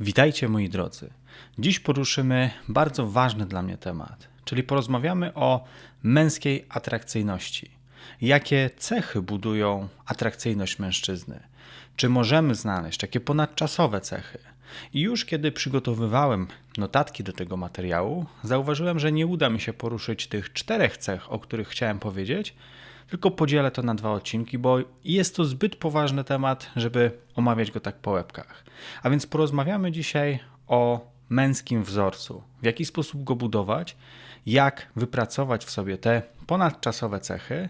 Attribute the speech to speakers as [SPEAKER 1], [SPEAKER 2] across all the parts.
[SPEAKER 1] Witajcie moi drodzy. Dziś poruszymy bardzo ważny dla mnie temat, czyli porozmawiamy o męskiej atrakcyjności. Jakie cechy budują atrakcyjność mężczyzny? Czy możemy znaleźć takie ponadczasowe cechy? I już kiedy przygotowywałem notatki do tego materiału, zauważyłem, że nie uda mi się poruszyć tych czterech cech, o których chciałem powiedzieć, tylko podzielę to na dwa odcinki, bo jest to zbyt poważny temat, żeby omawiać go tak po łebkach. A więc porozmawiamy dzisiaj o męskim wzorcu, w jaki sposób go budować, jak wypracować w sobie te ponadczasowe cechy,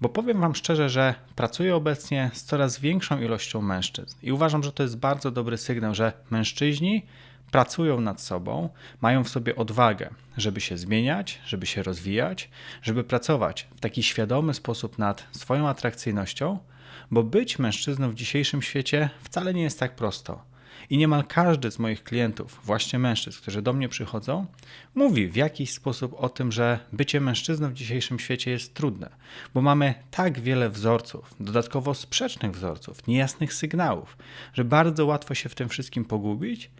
[SPEAKER 1] bo powiem Wam szczerze, że pracuję obecnie z coraz większą ilością mężczyzn. I uważam, że to jest bardzo dobry sygnał, że mężczyźni pracują nad sobą, mają w sobie odwagę, żeby się zmieniać, żeby się rozwijać, żeby pracować w taki świadomy sposób nad swoją atrakcyjnością, bo być mężczyzną w dzisiejszym świecie wcale nie jest tak prosto. I niemal każdy z moich klientów, właśnie mężczyzn, którzy do mnie przychodzą, mówi w jakiś sposób o tym, że bycie mężczyzną w dzisiejszym świecie jest trudne, bo mamy tak wiele wzorców, dodatkowo sprzecznych wzorców, niejasnych sygnałów, że bardzo łatwo się w tym wszystkim pogubić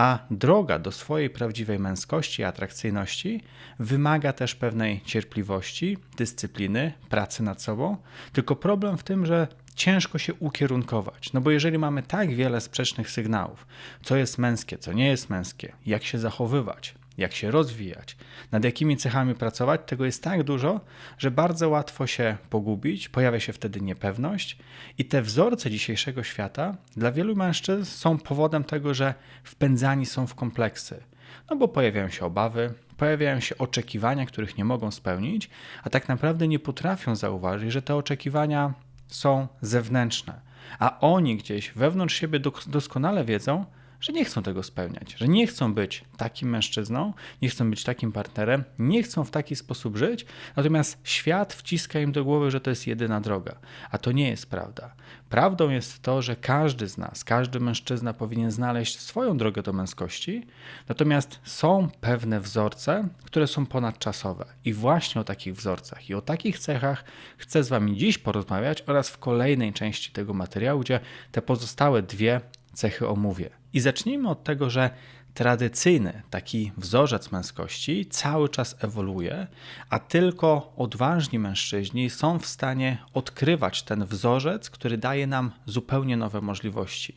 [SPEAKER 1] a droga do swojej prawdziwej męskości i atrakcyjności wymaga też pewnej cierpliwości, dyscypliny, pracy nad sobą. Tylko problem w tym, że ciężko się ukierunkować. No bo jeżeli mamy tak wiele sprzecznych sygnałów, co jest męskie, co nie jest męskie, jak się zachowywać, jak się rozwijać, nad jakimi cechami pracować, tego jest tak dużo, że bardzo łatwo się pogubić, pojawia się wtedy niepewność i te wzorce dzisiejszego świata dla wielu mężczyzn są powodem tego, że wpędzani są w kompleksy. No bo pojawiają się obawy, pojawiają się oczekiwania, których nie mogą spełnić, a tak naprawdę nie potrafią zauważyć, że te oczekiwania są zewnętrzne, a oni gdzieś wewnątrz siebie doskonale wiedzą, że nie chcą tego spełniać, że nie chcą być takim mężczyzną, nie chcą być takim partnerem, nie chcą w taki sposób żyć, natomiast świat wciska im do głowy, że to jest jedyna droga. A to nie jest prawda. Prawdą jest to, że każdy z nas, każdy mężczyzna powinien znaleźć swoją drogę do męskości, natomiast są pewne wzorce, które są ponadczasowe. I właśnie o takich wzorcach i o takich cechach chcę z Wami dziś porozmawiać oraz w kolejnej części tego materiału, gdzie te pozostałe dwie cechy omówię. I zacznijmy od tego, że tradycyjny taki wzorzec męskości cały czas ewoluuje, a tylko odważni mężczyźni są w stanie odkrywać ten wzorzec, który daje nam zupełnie nowe możliwości.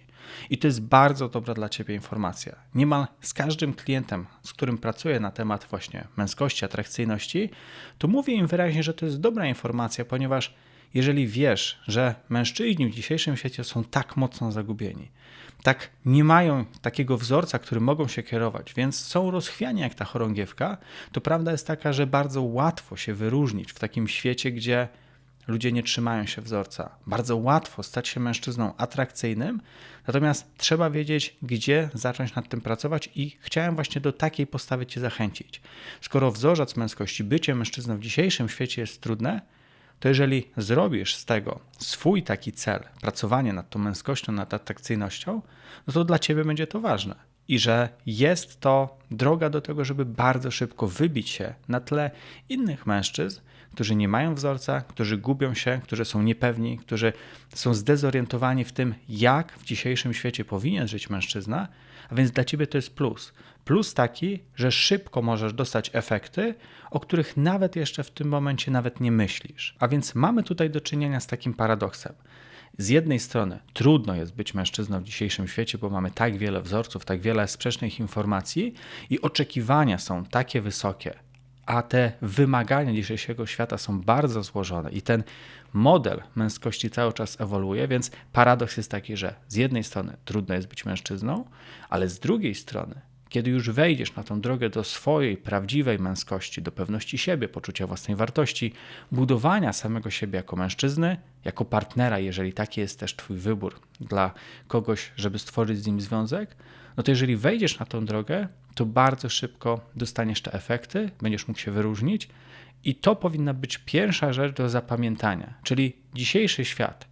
[SPEAKER 1] I to jest bardzo dobra dla Ciebie informacja. Niemal z każdym klientem, z którym pracuję na temat właśnie męskości, atrakcyjności, to mówię im wyraźnie, że to jest dobra informacja, ponieważ jeżeli wiesz, że mężczyźni w dzisiejszym świecie są tak mocno zagubieni, tak nie mają takiego wzorca, który mogą się kierować, więc są rozchwiani jak ta chorągiewka, to prawda jest taka, że bardzo łatwo się wyróżnić w takim świecie, gdzie ludzie nie trzymają się wzorca. Bardzo łatwo stać się mężczyzną atrakcyjnym, natomiast trzeba wiedzieć, gdzie zacząć nad tym pracować i chciałem właśnie do takiej postawy Cię zachęcić. Skoro wzorzec męskości, bycie mężczyzną w dzisiejszym świecie jest trudne, to jeżeli zrobisz z tego swój taki cel, pracowanie nad tą męskością, nad atrakcyjnością, no to dla ciebie będzie to ważne. I że jest to droga do tego, żeby bardzo szybko wybić się na tle innych mężczyzn, którzy nie mają wzorca, którzy gubią się, którzy są niepewni, którzy są zdezorientowani w tym, jak w dzisiejszym świecie powinien żyć mężczyzna, a więc dla ciebie to jest plus. Plus taki, że szybko możesz dostać efekty, o których nawet jeszcze w tym momencie nawet nie myślisz. A więc mamy tutaj do czynienia z takim paradoksem. Z jednej strony trudno jest być mężczyzną w dzisiejszym świecie, bo mamy tak wiele wzorców, tak wiele sprzecznych informacji i oczekiwania są takie wysokie, a te wymagania dzisiejszego świata są bardzo złożone i ten model męskości cały czas ewoluuje, więc paradoks jest taki, że z jednej strony trudno jest być mężczyzną, ale z drugiej strony kiedy już wejdziesz na tą drogę do swojej prawdziwej męskości, do pewności siebie, poczucia własnej wartości, budowania samego siebie jako mężczyzny, jako partnera, jeżeli taki jest też Twój wybór dla kogoś, żeby stworzyć z nim związek, no to jeżeli wejdziesz na tą drogę, to bardzo szybko dostaniesz te efekty, będziesz mógł się wyróżnić i to powinna być pierwsza rzecz do zapamiętania. Czyli dzisiejszy świat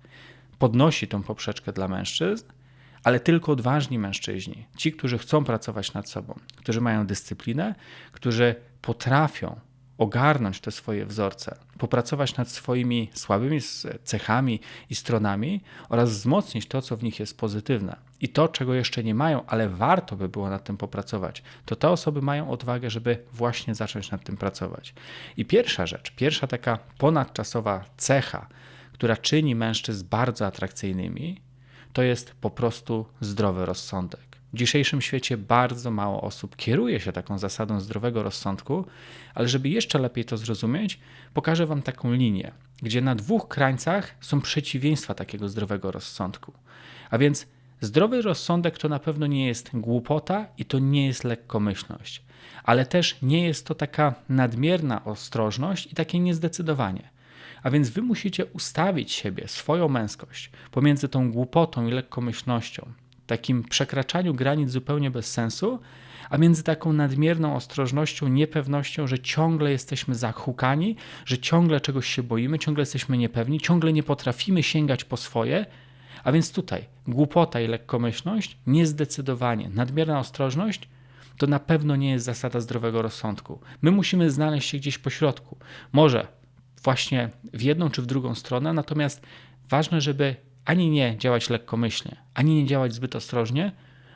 [SPEAKER 1] podnosi tą poprzeczkę dla mężczyzn, ale tylko odważni mężczyźni, ci, którzy chcą pracować nad sobą, którzy mają dyscyplinę, którzy potrafią ogarnąć te swoje wzorce, popracować nad swoimi słabymi cechami i stronami oraz wzmocnić to, co w nich jest pozytywne. I to, czego jeszcze nie mają, ale warto by było nad tym popracować, to te osoby mają odwagę, żeby właśnie zacząć nad tym pracować. I pierwsza rzecz, pierwsza taka ponadczasowa cecha, która czyni mężczyzn bardzo atrakcyjnymi, to jest po prostu zdrowy rozsądek. W dzisiejszym świecie bardzo mało osób kieruje się taką zasadą zdrowego rozsądku, ale żeby jeszcze lepiej to zrozumieć, pokażę Wam taką linię, gdzie na dwóch krańcach są przeciwieństwa takiego zdrowego rozsądku. A więc zdrowy rozsądek to na pewno nie jest głupota i to nie jest lekkomyślność, ale też nie jest to taka nadmierna ostrożność i takie niezdecydowanie. A więc wy musicie ustawić siebie, swoją męskość pomiędzy tą głupotą i lekkomyślnością, takim przekraczaniu granic zupełnie bez sensu, a między taką nadmierną ostrożnością, niepewnością, że ciągle jesteśmy zahukani, że ciągle czegoś się boimy, ciągle jesteśmy niepewni, ciągle nie potrafimy sięgać po swoje. A więc tutaj głupota i lekkomyślność, niezdecydowanie, nadmierna ostrożność to na pewno nie jest zasada zdrowego rozsądku. My musimy znaleźć się gdzieś po środku. Może właśnie w jedną czy w drugą stronę, natomiast ważne, żeby ani nie działać lekkomyślnie, ani nie działać zbyt ostrożnie,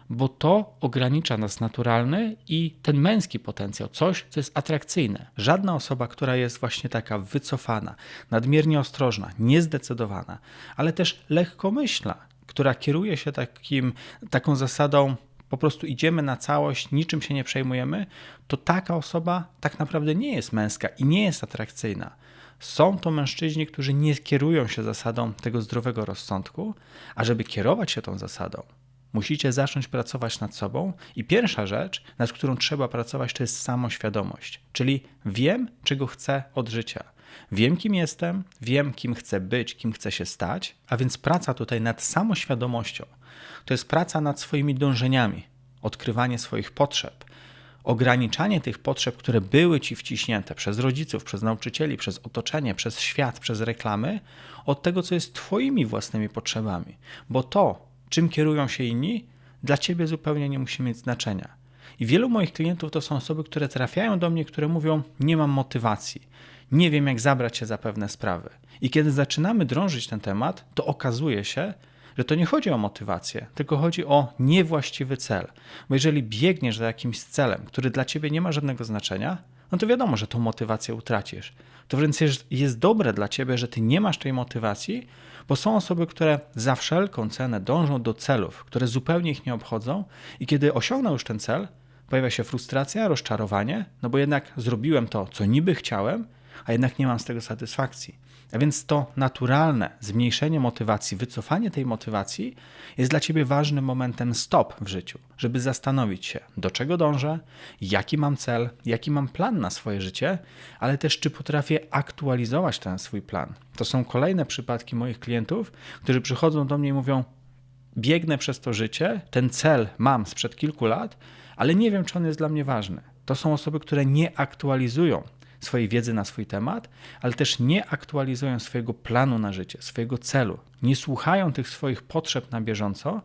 [SPEAKER 1] bo to ogranicza nas naturalny i ten męski potencjał, coś, co jest atrakcyjne. Żadna osoba, która jest właśnie taka wycofana, nadmiernie ostrożna, niezdecydowana, ale też lekkomyślna, która kieruje się takim, taką zasadą, po prostu idziemy na całość, niczym się nie przejmujemy, to taka osoba tak naprawdę nie jest męska i nie jest atrakcyjna. Są to mężczyźni, którzy nie kierują się zasadą tego zdrowego rozsądku, a żeby kierować się tą zasadą, musicie zacząć pracować nad sobą. I pierwsza rzecz, nad którą trzeba pracować, to jest samoświadomość, czyli wiem, czego chcę od życia. Wiem, kim jestem, wiem, kim chcę być, kim chcę się stać, a więc praca tutaj nad samoświadomością to jest praca nad swoimi dążeniami, odkrywanie swoich potrzeb, ograniczanie tych potrzeb, które były ci wciśnięte przez rodziców, przez nauczycieli, przez otoczenie, przez świat, przez reklamy, od tego, co jest Twoimi własnymi potrzebami. Bo to, czym kierują się inni, dla Ciebie zupełnie nie musi mieć znaczenia. I wielu moich klientów to są osoby, które trafiają do mnie, które mówią: Nie mam motywacji, nie wiem, jak zabrać się za pewne sprawy. I kiedy zaczynamy drążyć ten temat, to okazuje się, że to nie chodzi o motywację, tylko chodzi o niewłaściwy cel. Bo jeżeli biegniesz za jakimś celem, który dla ciebie nie ma żadnego znaczenia, no to wiadomo, że tą motywację utracisz. To wręcz jest, dobre dla ciebie, że ty nie masz tej motywacji, bo są osoby, które za wszelką cenę dążą do celów, które zupełnie ich nie obchodzą, i kiedy osiągną już ten cel, pojawia się frustracja, rozczarowanie, no bo jednak zrobiłem to, co niby chciałem, a jednak nie mam z tego satysfakcji. A więc to naturalne zmniejszenie motywacji, wycofanie tej motywacji jest dla ciebie ważnym momentem stop w życiu, żeby zastanowić się, do czego dążę, jaki mam cel, jaki mam plan na swoje życie, ale też czy potrafię aktualizować ten swój plan. To są kolejne przypadki moich klientów, którzy przychodzą do mnie i mówią: Biegnę przez to życie, ten cel mam sprzed kilku lat, ale nie wiem, czy on jest dla mnie ważny. To są osoby, które nie aktualizują swojej wiedzy na swój temat, ale też nie aktualizują swojego planu na życie, swojego celu, nie słuchają tych swoich potrzeb na bieżąco.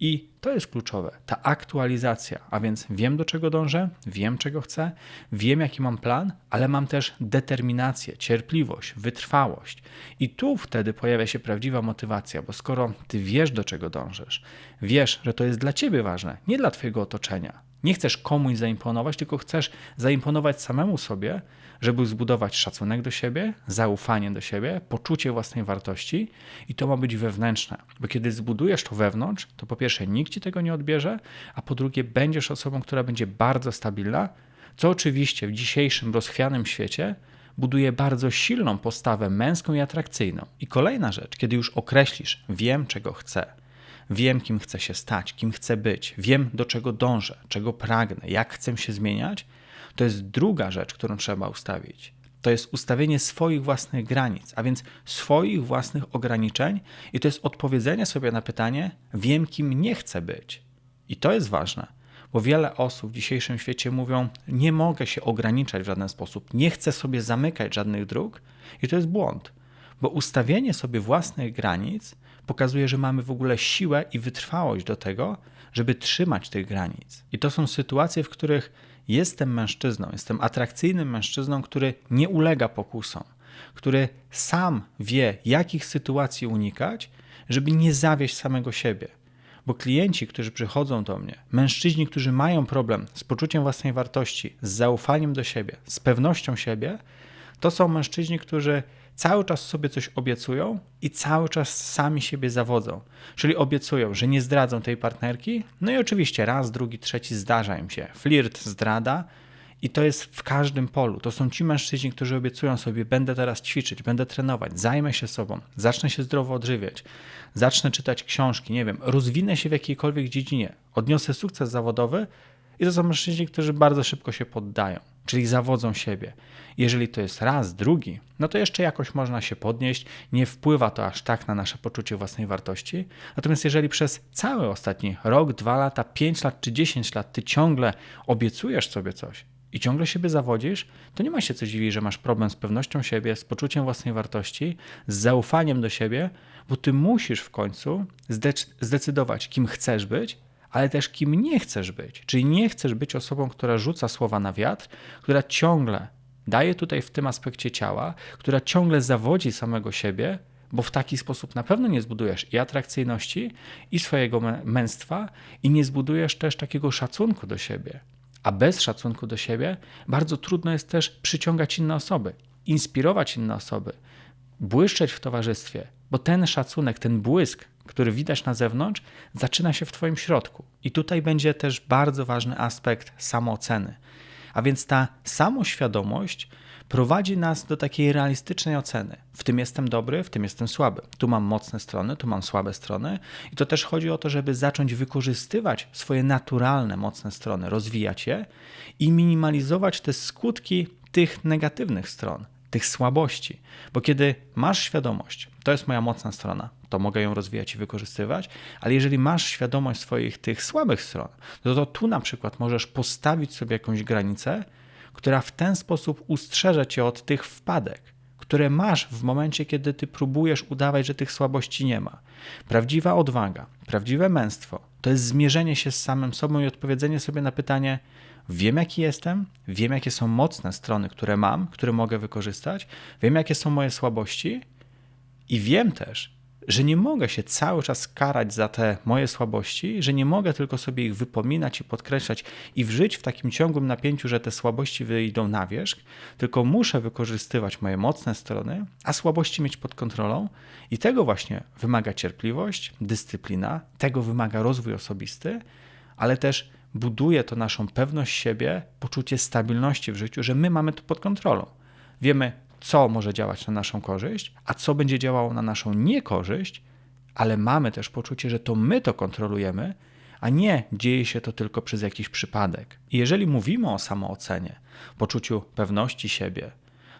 [SPEAKER 1] I to jest kluczowe, ta aktualizacja, a więc wiem do czego dążę, wiem czego chcę, wiem jaki mam plan, ale mam też determinację, cierpliwość, wytrwałość. I tu wtedy pojawia się prawdziwa motywacja, bo skoro ty wiesz do czego dążysz, wiesz, że to jest dla ciebie ważne, nie dla twojego otoczenia, nie chcesz komuś zaimponować, tylko chcesz zaimponować samemu sobie, żeby zbudować szacunek do siebie, zaufanie do siebie, poczucie własnej wartości i to ma być wewnętrzne. Bo kiedy zbudujesz to wewnątrz, to po pierwsze nikt ci tego nie odbierze, a po drugie będziesz osobą, która będzie bardzo stabilna, co oczywiście w dzisiejszym rozchwianym świecie buduje bardzo silną postawę męską i atrakcyjną. I kolejna rzecz, kiedy już określisz, wiem czego chcę, wiem kim chcę się stać, kim chcę być, wiem do czego dążę, czego pragnę, jak chcę się zmieniać, to jest druga rzecz, którą trzeba ustawić. To jest ustawienie swoich własnych granic, a więc swoich własnych ograniczeń, i to jest odpowiedzenie sobie na pytanie: wiem, kim nie chcę być. I to jest ważne, bo wiele osób w dzisiejszym świecie mówią: nie mogę się ograniczać w żaden sposób, nie chcę sobie zamykać żadnych dróg, i to jest błąd, bo ustawienie sobie własnych granic pokazuje, że mamy w ogóle siłę i wytrwałość do tego, żeby trzymać tych granic. I to są sytuacje, w których jestem mężczyzną, jestem atrakcyjnym mężczyzną, który nie ulega pokusom, który sam wie, jakich sytuacji unikać, żeby nie zawieść samego siebie. Bo klienci, którzy przychodzą do mnie, mężczyźni, którzy mają problem z poczuciem własnej wartości, z zaufaniem do siebie, z pewnością siebie, to są mężczyźni, którzy cały czas sobie coś obiecują i cały czas sami siebie zawodzą. Czyli obiecują, że nie zdradzą tej partnerki, no i oczywiście raz, drugi, trzeci zdarza im się. Flirt, zdrada, i to jest w każdym polu. To są ci mężczyźni, którzy obiecują sobie: będę teraz ćwiczyć, będę trenować, zajmę się sobą, zacznę się zdrowo odżywiać, zacznę czytać książki, nie wiem, rozwinę się w jakiejkolwiek dziedzinie, odniosę sukces zawodowy. I to są mężczyźni, którzy bardzo szybko się poddają, czyli zawodzą siebie. Jeżeli to jest raz, drugi, no to jeszcze jakoś można się podnieść, nie wpływa to aż tak na nasze poczucie własnej wartości. Natomiast jeżeli przez cały ostatni rok, dwa lata, pięć lat czy dziesięć lat ty ciągle obiecujesz sobie coś, i ciągle siebie zawodzisz, to nie ma się co dziwić, że masz problem z pewnością siebie, z poczuciem własnej wartości, z zaufaniem do siebie, bo ty musisz w końcu zdecydować, kim chcesz być, ale też kim nie chcesz być. Czyli nie chcesz być osobą, która rzuca słowa na wiatr, która ciągle daje tutaj w tym aspekcie ciała, która ciągle zawodzi samego siebie, bo w taki sposób na pewno nie zbudujesz i atrakcyjności, i swojego męstwa, i nie zbudujesz też takiego szacunku do siebie. A bez szacunku do siebie bardzo trudno jest też przyciągać inne osoby, inspirować inne osoby, błyszczeć w towarzystwie, bo ten szacunek, ten błysk, który widać na zewnątrz, zaczyna się w Twoim środku. I tutaj będzie też bardzo ważny aspekt samooceny. A więc ta samoświadomość prowadzi nas do takiej realistycznej oceny. W tym jestem dobry, w tym jestem słaby. Tu mam mocne strony, tu mam słabe strony. I to też chodzi o to, żeby zacząć wykorzystywać swoje naturalne, mocne strony, rozwijać je i minimalizować te skutki tych negatywnych stron, tych słabości. Bo kiedy masz świadomość, to jest moja mocna strona, to mogę ją rozwijać i wykorzystywać, ale jeżeli masz świadomość swoich tych słabych stron, no to tu na przykład możesz postawić sobie jakąś granicę, która w ten sposób ustrzeże cię od tych wpadek, które masz w momencie, kiedy ty próbujesz udawać, że tych słabości nie ma. Prawdziwa odwaga, prawdziwe męstwo to jest zmierzenie się z samym sobą i odpowiedzenie sobie na pytanie: Wiem, jaki jestem, wiem, jakie są mocne strony, które mam, które mogę wykorzystać, wiem, jakie są moje słabości i wiem też, że nie mogę się cały czas karać za te moje słabości, że nie mogę tylko sobie ich wypominać i podkreślać i wżyć w takim ciągłym napięciu, że te słabości wyjdą na wierzch, tylko muszę wykorzystywać moje mocne strony, a słabości mieć pod kontrolą i tego właśnie wymaga cierpliwość, dyscyplina, tego wymaga rozwój osobisty, ale też buduje to naszą pewność siebie, poczucie stabilności w życiu, że my mamy to pod kontrolą. Wiemy, co może działać na naszą korzyść, a co będzie działało na naszą niekorzyść, ale mamy też poczucie, że to my to kontrolujemy, a nie dzieje się to tylko przez jakiś przypadek. I jeżeli mówimy o samoocenie, poczuciu pewności siebie,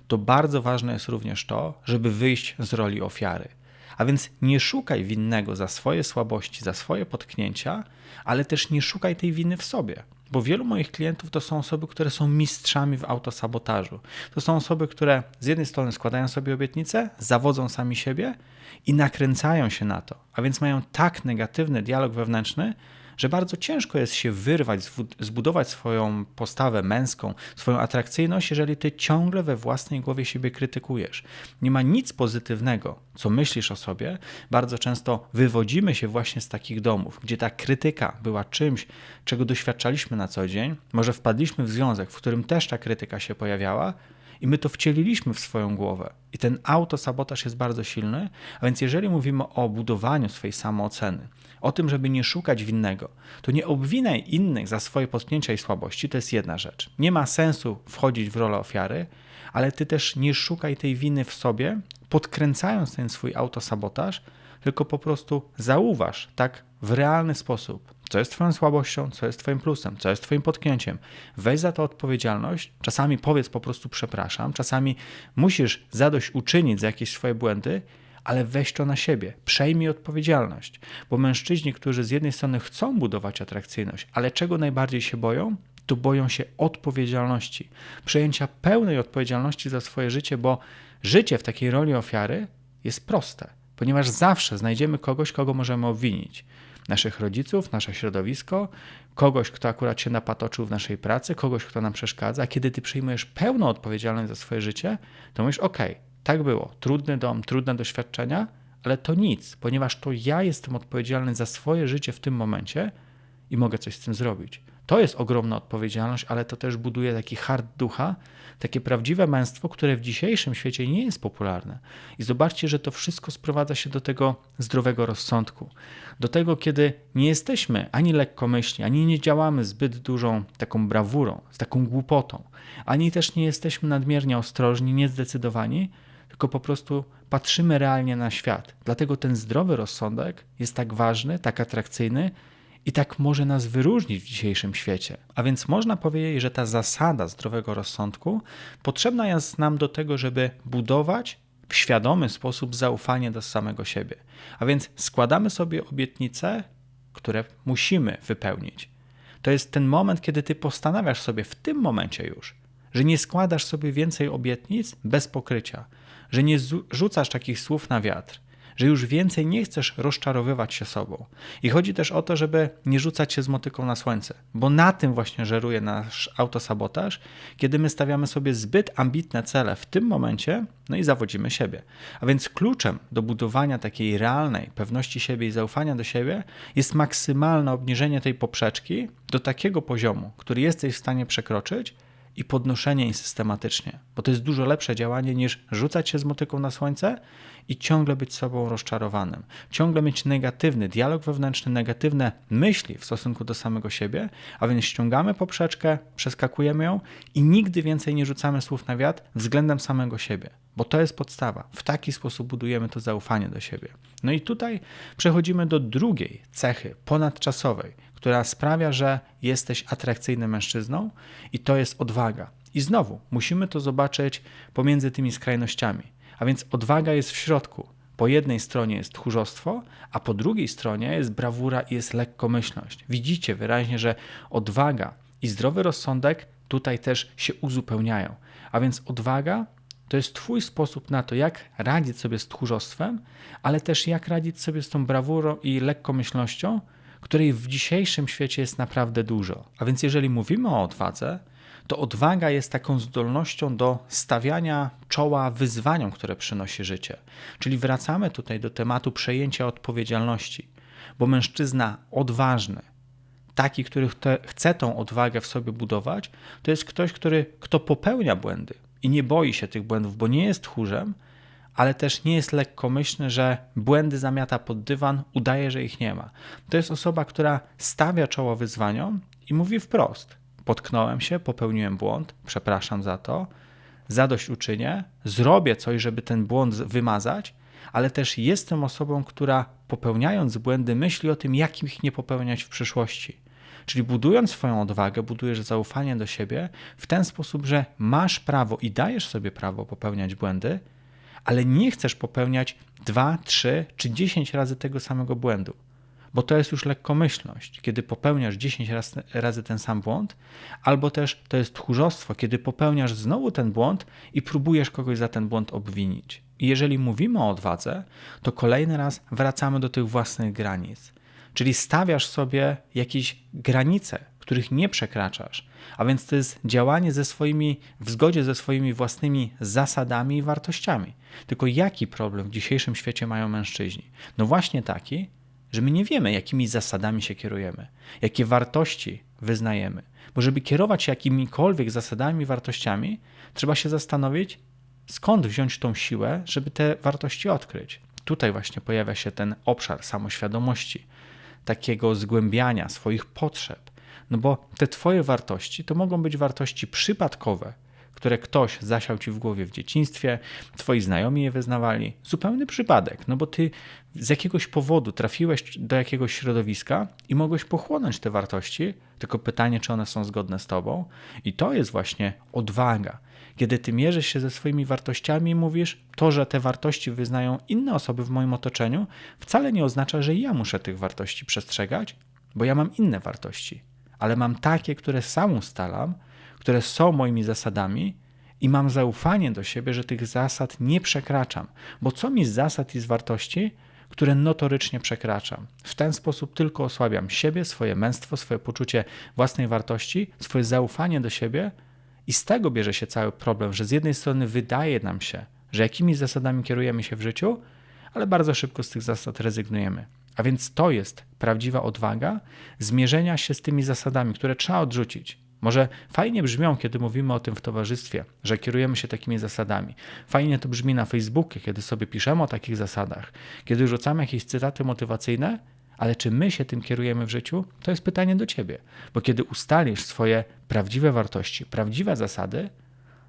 [SPEAKER 1] to bardzo ważne jest również to, żeby wyjść z roli ofiary. A więc nie szukaj winnego za swoje słabości, za swoje potknięcia, ale też nie szukaj tej winy w sobie. Bo wielu moich klientów to są osoby, które są mistrzami w autosabotażu. To są osoby, które z jednej strony składają sobie obietnice, zawodzą sami siebie i nakręcają się na to, a więc mają tak negatywny dialog wewnętrzny, że bardzo ciężko jest się wyrwać, zbudować swoją postawę męską, swoją atrakcyjność, jeżeli ty ciągle we własnej głowie siebie krytykujesz. Nie ma nic pozytywnego, co myślisz o sobie. Bardzo często wywodzimy się właśnie z takich domów, gdzie ta krytyka była czymś, czego doświadczaliśmy na co dzień. Może wpadliśmy w związek, w którym też ta krytyka się pojawiała, i my to wcieliliśmy w swoją głowę. I ten autosabotaż jest bardzo silny, a więc jeżeli mówimy o budowaniu swojej samooceny, o tym, żeby nie szukać winnego, to nie obwinaj innych za swoje potknięcia i słabości, to jest jedna rzecz. Nie ma sensu wchodzić w rolę ofiary, ale ty też nie szukaj tej winy w sobie, podkręcając ten swój autosabotaż, tylko po prostu zauważ tak w realny sposób, co jest Twoją słabością, co jest Twoim plusem, co jest Twoim potknięciem. Weź za to odpowiedzialność. Czasami powiedz po prostu przepraszam, czasami musisz zadość uczynić za jakieś swoje błędy, ale weź to na siebie, przejmij odpowiedzialność. Bo mężczyźni, którzy z jednej strony chcą budować atrakcyjność, ale czego najbardziej się boją, to boją się odpowiedzialności, przejęcia pełnej odpowiedzialności za swoje życie, bo życie w takiej roli ofiary jest proste, ponieważ zawsze znajdziemy kogoś, kogo możemy obwinić. naszych rodziców, nasze środowisko, kogoś, kto akurat się napatoczył w naszej pracy, kogoś, kto nam przeszkadza. A kiedy ty przyjmujesz pełną odpowiedzialność za swoje życie, to mówisz: OK, tak było, trudny dom, trudne doświadczenia, ale to nic, ponieważ to ja jestem odpowiedzialny za swoje życie w tym momencie i mogę coś z tym zrobić. To jest ogromna odpowiedzialność, ale to też buduje taki hard ducha, takie prawdziwe męstwo, które w dzisiejszym świecie nie jest popularne. I zobaczcie, że to wszystko sprowadza się do tego zdrowego rozsądku. Do tego, kiedy nie jesteśmy ani lekkomyślni, ani nie działamy zbyt dużą taką brawurą, z taką głupotą, ani też nie jesteśmy nadmiernie ostrożni, niezdecydowani, tylko po prostu patrzymy realnie na świat. Dlatego ten zdrowy rozsądek jest tak ważny, tak atrakcyjny i tak może nas wyróżnić w dzisiejszym świecie. A więc można powiedzieć, że ta zasada zdrowego rozsądku potrzebna jest nam do tego, żeby budować w świadomy sposób zaufanie do samego siebie. A więc składamy sobie obietnice, które musimy wypełnić. To jest ten moment, kiedy ty postanawiasz sobie w tym momencie już, że nie składasz sobie więcej obietnic bez pokrycia, że nie rzucasz takich słów na wiatr, że już więcej nie chcesz rozczarowywać się sobą. I chodzi też o to, żeby nie rzucać się z motyką na słońce, bo na tym właśnie żeruje nasz autosabotaż, kiedy my stawiamy sobie zbyt ambitne cele w tym momencie, no i zawodzimy siebie. A więc kluczem do budowania takiej realnej pewności siebie i zaufania do siebie jest maksymalne obniżenie tej poprzeczki do takiego poziomu, który jesteś w stanie przekroczyć, i podnoszenie jej systematycznie, bo to jest dużo lepsze działanie niż rzucać się z motyką na słońce i ciągle być sobą rozczarowanym, ciągle mieć negatywny dialog wewnętrzny, negatywne myśli w stosunku do samego siebie, a więc ściągamy poprzeczkę, przeskakujemy ją i nigdy więcej nie rzucamy słów na wiatr względem samego siebie, bo to jest podstawa. W taki sposób budujemy to zaufanie do siebie. No i tutaj przechodzimy do drugiej cechy ponadczasowej, która sprawia, że jesteś atrakcyjnym mężczyzną i to jest odwaga. I znowu musimy to zobaczyć pomiędzy tymi skrajnościami. A więc odwaga jest w środku. Po jednej stronie jest tchórzostwo, a po drugiej stronie jest brawura i jest lekkomyślność. Widzicie wyraźnie, że odwaga i zdrowy rozsądek tutaj też się uzupełniają. A więc odwaga to jest Twój sposób na to, jak radzić sobie z tchórzostwem, ale też jak radzić sobie z tą brawurą i lekkomyślnością, której w dzisiejszym świecie jest naprawdę dużo. A więc jeżeli mówimy o odwadze, to odwaga jest taką zdolnością do stawiania czoła wyzwaniom, które przynosi życie. Czyli wracamy tutaj do tematu przejęcia odpowiedzialności, bo mężczyzna odważny, taki, który chce tą odwagę w sobie budować, to jest ktoś, który, kto popełnia błędy i nie boi się tych błędów, bo nie jest tchórzem, ale też nie jest lekkomyślny, że błędy zamiata pod dywan, udaje, że ich nie ma. To jest osoba, która stawia czoło wyzwaniom i mówi wprost: Potknąłem się, popełniłem błąd, przepraszam za to, zadośćuczynię, zrobię coś, żeby ten błąd wymazać, ale też jestem osobą, która popełniając błędy myśli o tym, jak ich nie popełniać w przyszłości. Czyli budując swoją odwagę, budujesz zaufanie do siebie w ten sposób, że masz prawo i dajesz sobie prawo popełniać błędy, ale nie chcesz popełniać dwa, trzy czy dziesięć razy tego samego błędu, bo to jest już lekkomyślność, kiedy popełniasz dziesięć razy, razy ten sam błąd, albo też to jest tchórzostwo, kiedy popełniasz znowu ten błąd i próbujesz kogoś za ten błąd obwinić. I jeżeli mówimy o odwadze, to kolejny raz wracamy do tych własnych granic. Czyli stawiasz sobie jakieś granice, których nie przekraczasz. A więc to jest działanie ze swoimi, w zgodzie ze swoimi własnymi zasadami i wartościami. Tylko jaki problem w dzisiejszym świecie mają mężczyźni? No właśnie taki, że my nie wiemy, jakimi zasadami się kierujemy, jakie wartości wyznajemy. Bo żeby kierować się jakimikolwiek zasadami wartościami, trzeba się zastanowić, skąd wziąć tą siłę, żeby te wartości odkryć. Tutaj właśnie pojawia się ten obszar samoświadomości, takiego zgłębiania swoich potrzeb, no bo te Twoje wartości to mogą być wartości przypadkowe, które ktoś zasiał ci w głowie w dzieciństwie, twoi znajomi je wyznawali. Zupełny przypadek, no bo ty z jakiegoś powodu trafiłeś do jakiegoś środowiska i mogłeś pochłonąć te wartości, tylko pytanie, czy one są zgodne z tobą. I to jest właśnie odwaga. Kiedy ty mierzysz się ze swoimi wartościami i mówisz, to, że te wartości wyznają inne osoby w moim otoczeniu, wcale nie oznacza, że ja muszę tych wartości przestrzegać, bo ja mam inne wartości ale mam takie, które sam ustalam, które są moimi zasadami i mam zaufanie do siebie, że tych zasad nie przekraczam. Bo co mi z zasad i z wartości, które notorycznie przekraczam. W ten sposób tylko osłabiam siebie, swoje męstwo, swoje poczucie własnej wartości, swoje zaufanie do siebie i z tego bierze się cały problem, że z jednej strony wydaje nam się, że jakimiś zasadami kierujemy się w życiu, ale bardzo szybko z tych zasad rezygnujemy. A więc to jest prawdziwa odwaga zmierzenia się z tymi zasadami, które trzeba odrzucić. Może fajnie brzmią, kiedy mówimy o tym w towarzystwie, że kierujemy się takimi zasadami. Fajnie to brzmi na Facebooku, kiedy sobie piszemy o takich zasadach, kiedy rzucamy jakieś cytaty motywacyjne, ale czy my się tym kierujemy w życiu? To jest pytanie do ciebie. Bo kiedy ustalisz swoje prawdziwe wartości, prawdziwe zasady,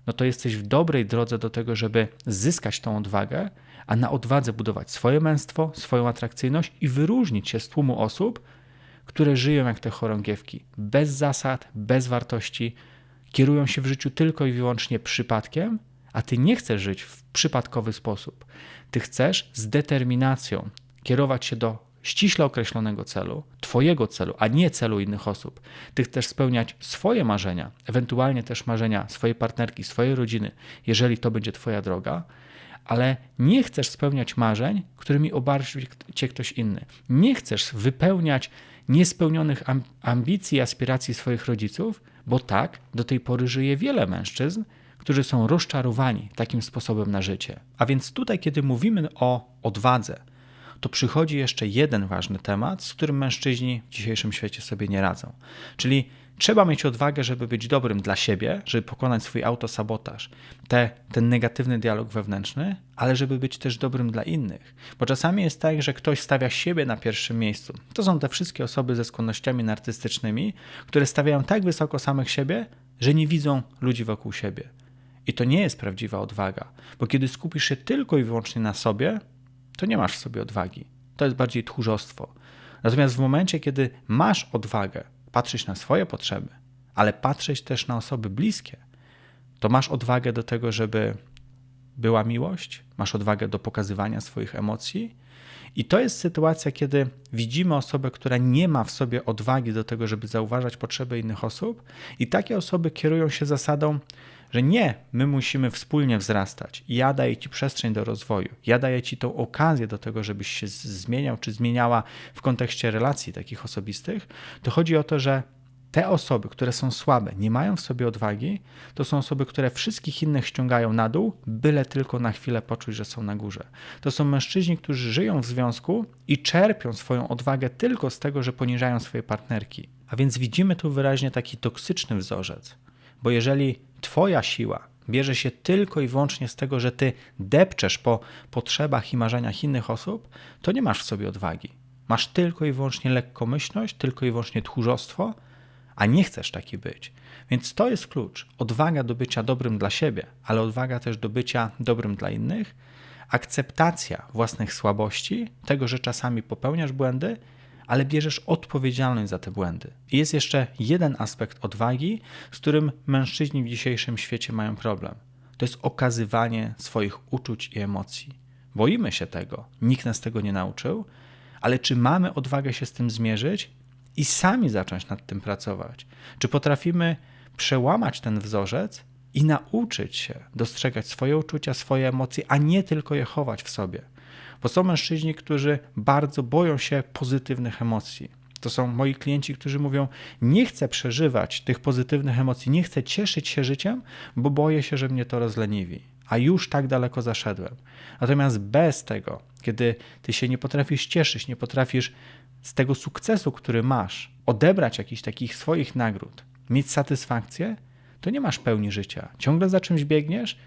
[SPEAKER 1] no to jesteś w dobrej drodze do tego, żeby zyskać tą odwagę, a na odwadze budować swoje męstwo, swoją atrakcyjność i wyróżnić się z tłumu osób, które żyją jak te chorągiewki, bez zasad, bez wartości, kierują się w życiu tylko i wyłącznie przypadkiem, a ty nie chcesz żyć w przypadkowy sposób. Ty chcesz z determinacją kierować się do ściśle określonego celu, Twojego celu, a nie celu innych osób. Ty chcesz spełniać swoje marzenia, ewentualnie też marzenia swojej partnerki, swojej rodziny, jeżeli to będzie Twoja droga, ale nie chcesz spełniać marzeń, którymi obarczył Cię ktoś inny. Nie chcesz wypełniać niespełnionych ambicji i aspiracji swoich rodziców, bo tak do tej pory żyje wiele mężczyzn, którzy są rozczarowani takim sposobem na życie. A więc tutaj, kiedy mówimy o odwadze, to przychodzi jeszcze jeden ważny temat, z którym mężczyźni w dzisiejszym świecie sobie nie radzą. Czyli trzeba mieć odwagę, żeby być dobrym dla siebie, żeby pokonać swój autosabotaż, te, ten negatywny dialog wewnętrzny, ale żeby być też dobrym dla innych. Bo czasami jest tak, że ktoś stawia siebie na pierwszym miejscu. To są te wszystkie osoby ze skłonnościami narcystycznymi, które stawiają tak wysoko samych siebie, że nie widzą ludzi wokół siebie. I to nie jest prawdziwa odwaga, bo kiedy skupisz się tylko i wyłącznie na sobie, to nie masz w sobie odwagi. To jest bardziej tchórzostwo. Natomiast w momencie, kiedy masz odwagę patrzeć na swoje potrzeby, ale patrzeć też na osoby bliskie, to masz odwagę do tego, żeby była miłość, masz odwagę do pokazywania swoich emocji. I to jest sytuacja, kiedy widzimy osobę, która nie ma w sobie odwagi do tego, żeby zauważać potrzeby innych osób, i takie osoby kierują się zasadą, że nie, my musimy wspólnie wzrastać. Ja daję Ci przestrzeń do rozwoju. Ja daję Ci tą okazję do tego, żebyś się zmieniał czy zmieniała w kontekście relacji takich osobistych. To chodzi o to, że te osoby, które są słabe, nie mają w sobie odwagi, to są osoby, które wszystkich innych ściągają na dół, byle tylko na chwilę poczuć, że są na górze. To są mężczyźni, którzy żyją w związku i czerpią swoją odwagę tylko z tego, że poniżają swoje partnerki. A więc widzimy tu wyraźnie taki toksyczny wzorzec. Bo jeżeli Twoja siła bierze się tylko i wyłącznie z tego, że Ty depczesz po potrzebach i marzeniach innych osób, to nie masz w sobie odwagi. Masz tylko i wyłącznie lekkomyślność, tylko i wyłącznie tchórzostwo, a nie chcesz taki być. Więc to jest klucz. Odwaga do bycia dobrym dla siebie, ale odwaga też do bycia dobrym dla innych, akceptacja własnych słabości, tego, że czasami popełniasz błędy ale bierzesz odpowiedzialność za te błędy. I jest jeszcze jeden aspekt odwagi, z którym mężczyźni w dzisiejszym świecie mają problem. To jest okazywanie swoich uczuć i emocji. Boimy się tego, nikt nas tego nie nauczył, ale czy mamy odwagę się z tym zmierzyć i sami zacząć nad tym pracować? Czy potrafimy przełamać ten wzorzec i nauczyć się dostrzegać swoje uczucia, swoje emocje, a nie tylko je chować w sobie? Bo są mężczyźni, którzy bardzo boją się pozytywnych emocji. To są moi klienci, którzy mówią: Nie chcę przeżywać tych pozytywnych emocji, nie chcę cieszyć się życiem, bo boję się, że mnie to rozleniwi. A już tak daleko zaszedłem. Natomiast bez tego, kiedy ty się nie potrafisz cieszyć, nie potrafisz z tego sukcesu, który masz, odebrać jakichś takich swoich nagród, mieć satysfakcję, to nie masz pełni życia. Ciągle za czymś biegniesz,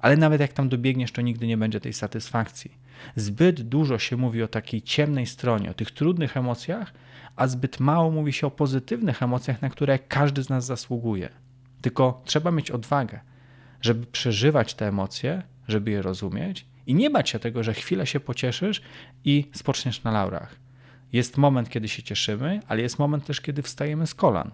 [SPEAKER 1] ale nawet jak tam dobiegniesz, to nigdy nie będzie tej satysfakcji. Zbyt dużo się mówi o takiej ciemnej stronie, o tych trudnych emocjach, a zbyt mało mówi się o pozytywnych emocjach, na które każdy z nas zasługuje. Tylko trzeba mieć odwagę, żeby przeżywać te emocje, żeby je rozumieć i nie bać się tego, że chwilę się pocieszysz i spoczniesz na laurach. Jest moment, kiedy się cieszymy, ale jest moment też, kiedy wstajemy z kolan.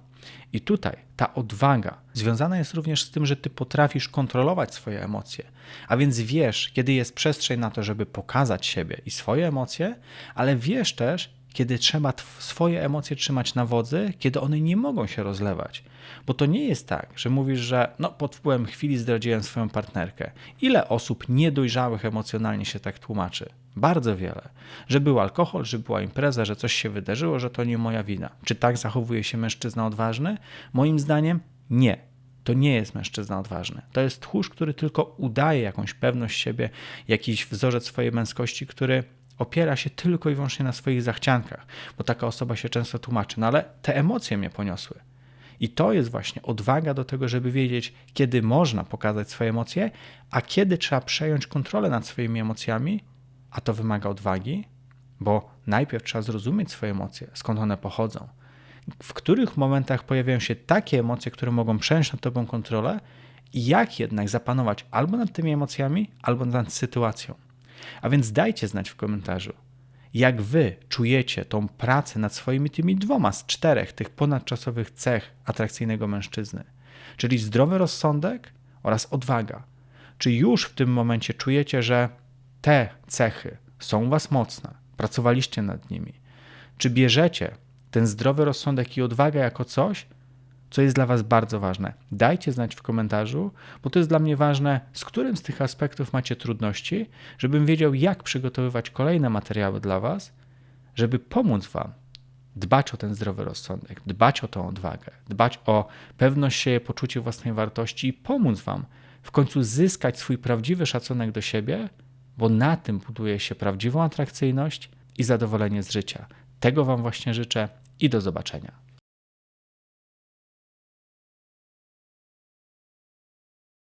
[SPEAKER 1] I tutaj ta odwaga związana jest również z tym, że ty potrafisz kontrolować swoje emocje. A więc wiesz, kiedy jest przestrzeń na to, żeby pokazać siebie i swoje emocje, ale wiesz też, kiedy trzeba swoje emocje trzymać na wodzy, kiedy one nie mogą się rozlewać. Bo to nie jest tak, że mówisz, że no, pod wpływem chwili zdradziłem swoją partnerkę. Ile osób niedojrzałych emocjonalnie się tak tłumaczy? Bardzo wiele. Że był alkohol, że była impreza, że coś się wydarzyło, że to nie moja wina. Czy tak zachowuje się mężczyzna odważny? Moim zdaniem nie. To nie jest mężczyzna odważny. To jest tchórz, który tylko udaje jakąś pewność siebie, jakiś wzorzec swojej męskości, który opiera się tylko i wyłącznie na swoich zachciankach, bo taka osoba się często tłumaczy. No ale te emocje mnie poniosły. I to jest właśnie odwaga do tego, żeby wiedzieć, kiedy można pokazać swoje emocje, a kiedy trzeba przejąć kontrolę nad swoimi emocjami, a to wymaga odwagi, bo najpierw trzeba zrozumieć swoje emocje, skąd one pochodzą, w których momentach pojawiają się takie emocje, które mogą przejąć nad tobą kontrolę, i jak jednak zapanować albo nad tymi emocjami, albo nad sytuacją. A więc dajcie znać w komentarzu, jak wy czujecie tą pracę nad swoimi tymi dwoma z czterech tych ponadczasowych cech atrakcyjnego mężczyzny, czyli zdrowy rozsądek oraz odwaga. Czy już w tym momencie czujecie, że te cechy są was mocne, pracowaliście nad nimi? Czy bierzecie ten zdrowy rozsądek i odwaga jako coś, co jest dla Was bardzo ważne. Dajcie znać w komentarzu, bo to jest dla mnie ważne, z którym z tych aspektów macie trudności, żebym wiedział, jak przygotowywać kolejne materiały dla Was, żeby pomóc Wam dbać o ten zdrowy rozsądek, dbać o tą odwagę, dbać o pewność siebie, poczucie własnej wartości i pomóc Wam w końcu zyskać swój prawdziwy szacunek do siebie, bo na tym buduje się prawdziwą atrakcyjność i zadowolenie z życia. Tego Wam właśnie życzę i do zobaczenia.